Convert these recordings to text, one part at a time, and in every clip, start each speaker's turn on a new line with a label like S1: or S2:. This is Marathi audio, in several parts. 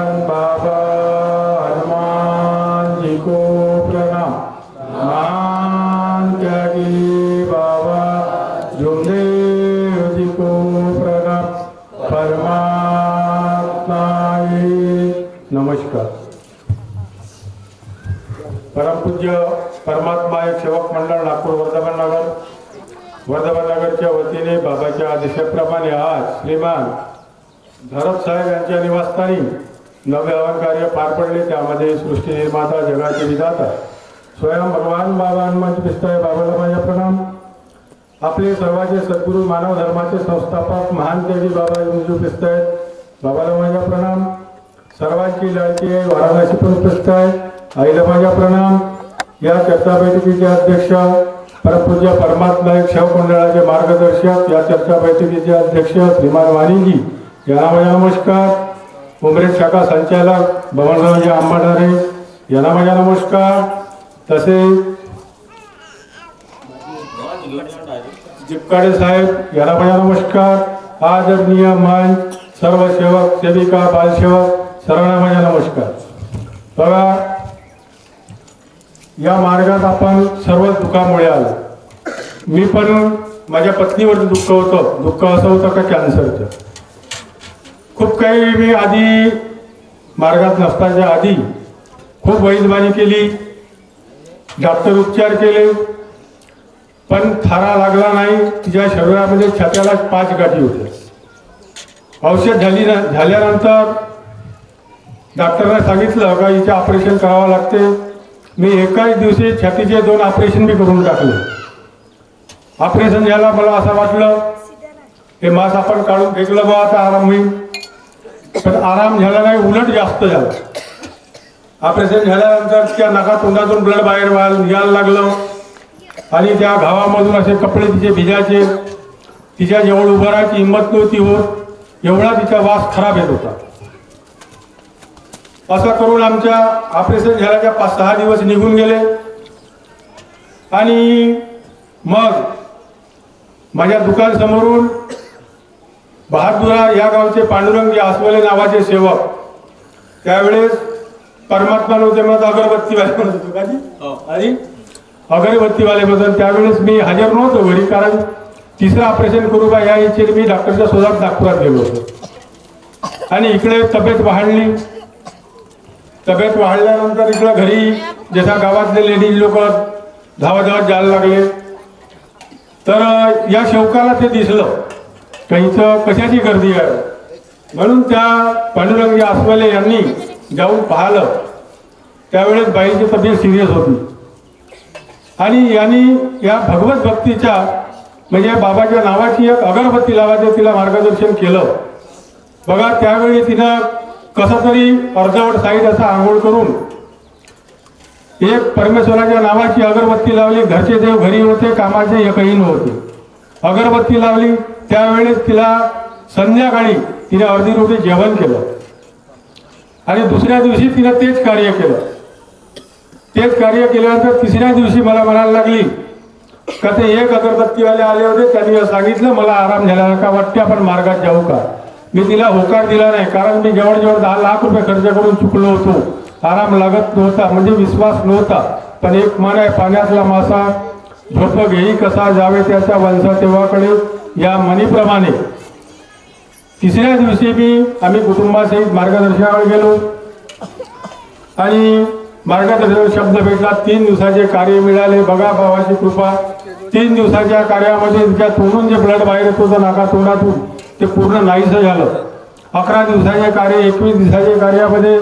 S1: बाबा हनुमान जी को प्रणाम। महान त्यागी बाबा जोमदेव जी को प्रणाम। परमात्मा नमस्कार। परमपूज्य परमात्मा एक सेवक मंडळ नागपूर वर्धमान नगर. वर्धमान नगरच्या वतीने बाबाच्या आदेशाप्रमाणे आज श्रीमान धरप साहेब यांच्या निवासस्थानी नवे कार्य पार पडले त्यामध्ये सृष्टी निर्माता जगाचे विधाता. स्वयं भगवान बाबा हनुमंत बाबाला माझ्या प्रणाम. आपले सर्वांचे सद्गुरू मानव धर्माचे संस्थापक महान देवी बाबा मंजू आहेत बाबाला माझ्या प्रणाम. सर्वांची लाडकी आहे वाराणसी पण पिस्ताय आईला माझ्या प्रणाम. या चर्चा बैठकीचे अध्यक्ष परमपूज्य परमात्मा एक सेवक मंडळाचे मार्गदर्शक या चर्चा बैठकीचे अध्यक्ष श्रीमान वाणीजी. यांना माझा नमस्कार. उमरेड शाखा संचालक भवनरावजी आंबाडारे यांना माझा नमस्कार. तसेच जिपकाडे साहेब यांना माझा नमस्कार. आदरणीय मान सर्व सेवक सेविका बालसेवक सर्वांना माझा नमस्कार. बघा या मार्गात आपण सर्व दुःखामुळे आलो. मी पण माझ्या पत्नीवर दुःख होतं. दुःख असं होतं का? कॅन्सरचं खूप काही मी आधी मार्गात नसताच्या आधी खूप वैजबानी केली डॉक्टर उपचार केले पण थारा लागला नाही. तिच्या शरीरामध्ये छात्याला पाच गाठी होत्या. औषध झाली ना झाल्यानंतर डॉक्टरने सांगितलं का हिचे ऑपरेशन करावं लागते. मी एकाच दिवशी छातीचे दोन ऑपरेशन बी करून टाकले. ऑपरेशन झाला मला असं वाटलं हे मास आपण काढून फेकलं बा आता आराम होईल. पण आराम झाला नाही उलट जास्त झाला. ऑपरेशन झाल्यानंतर त्या नाका तोंडातून ब्लड बाहेर व्हायला निघायला लागलं. आणि त्या घावामधून असे कपडे तिचे भिजायचे. तिच्या जवळ उभं राहायची हिंमत नव्हती होत. एवढा तिचा वास खराब येत होता. असं करून आमच्या ऑपरेशन झाल्याच्या पाच सहा दिवस निघून गेले. आणि मग माझ्या दुकान समोरून बहादुरा या गावचे पांडुरंग आसवले नावाचे सेवक. त्यावेळेस परमात्मा नव्हते म्हणत अगरबत्तीवाले म्हणत होतो का जी? आणि अगरबत्तीवाले म्हणत त्यावेळेस मी हजर नव्हतो घरी कारण तिसरं ऑपरेशन करू का या इच्छेने मी डॉक्टरच्या शोधात नागपुरात गेलो होतो. आणि इकडे तब्येत वाढली. तब्येत वाढल्यानंतर इकडं घरी जसा गावातले लेडीज लोक धावत धावत जायला लागले. तर या शेवकाला ते दिसलं. का इथं कशाची गर्दी आहे? म्हणून त्या पांडुरंगजी आसवाले यांनी जाऊन पाहिलं. त्यावेळेस बाईची तब्येत सिरियस होती. आणि यांनी या भगवत भक्तीच्या म्हणजे बाबाच्या नावाची एक अगरबत्ती लावायचं तिला मार्गदर्शन केलं. बघा त्यावेळी तिनं कसं तरी अर्धवट साईड असा आंघोळ करून एक परमेश्वराच्या नावाची अगरबत्ती लावली. घरचे देव घरी होते कामाचे एकही नव्हते. अगरबत्ती लावली. त्यावेळेस तिला संध्याकाळी तिने अर्धी रोटी जेवण केलं. आणि दुसऱ्या दिवशी तिनं तेच कार्य केलं. तेच कार्य केल्यानंतर तिसऱ्या दिवशी मला म्हणायला लागली का ते एक अगरबत्तीवाले आले होते त्यांनी सांगितलं मला आराम झाला का? वाटते आपण मार्गात जाऊ का? मी तिला होकार दिला नाही कारण मी जवळजवळ दहा लाख रुपये खर्च करून चुकलो होतो. आराम लागत नव्हता म्हणजे विश्वास नव्हता. पण एक मन आहे पाण्यातला मासा झोप घेई कसा जावे त्याच्या वंश तेव्हाकडे या मनीप्रमाणे तिसऱ्या दिवशी मी आम्ही कुटुंबासहित मार्गदर्शनावर गेलो. आणि मार्गदर्शन शब्द भेटला तीन दिवसाचे कार्य मिळाले. बघा भावाची कृपा. तीन दिवसाच्या कार्यामध्ये त्या तोंडून जे ब्लड बाहेर येत होतं नाका तोंडातून ते पूर्ण नाहीसं झालं. अकरा दिवसाचे कार्य एकवीस दिवसाच्या कार्यामध्ये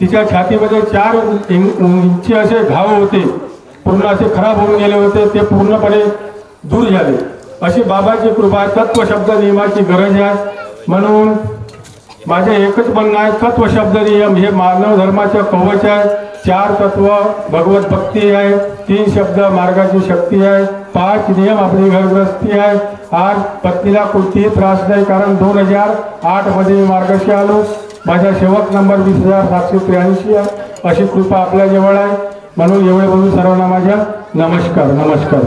S1: तिच्या छातीमध्ये चार इंची असे घाव होते. पूर्ण असे खराब होऊन गेले होते ते पूर्णपणे दूर झाले. अशी बाबाची कृपा तत्व शब्द नियमाची गरज आहे. म्हणून माझे एकच म्हणणं आहे तत्व शब्द नियम हे मानव धर्माचं कवच आहे. चार तत्व भगवत भक्ती आहे. तीन शब्द मार्गाची शक्ती आहे. पाच नियम आपली घरग्रस्ती आहे. आज पत्नीला कोणतीही त्रास नाही कारण दोन हजार आठमध्ये मी मार्गाशी आलो. माझा शेवट नंबर वीस हजार सातशे त्र्याऐंशी आहे. अशी कृपा आपल्याजवळ आहे. म्हणून एवढे बोलून सर्वांना माझ्या नमस्कार नमस्कार.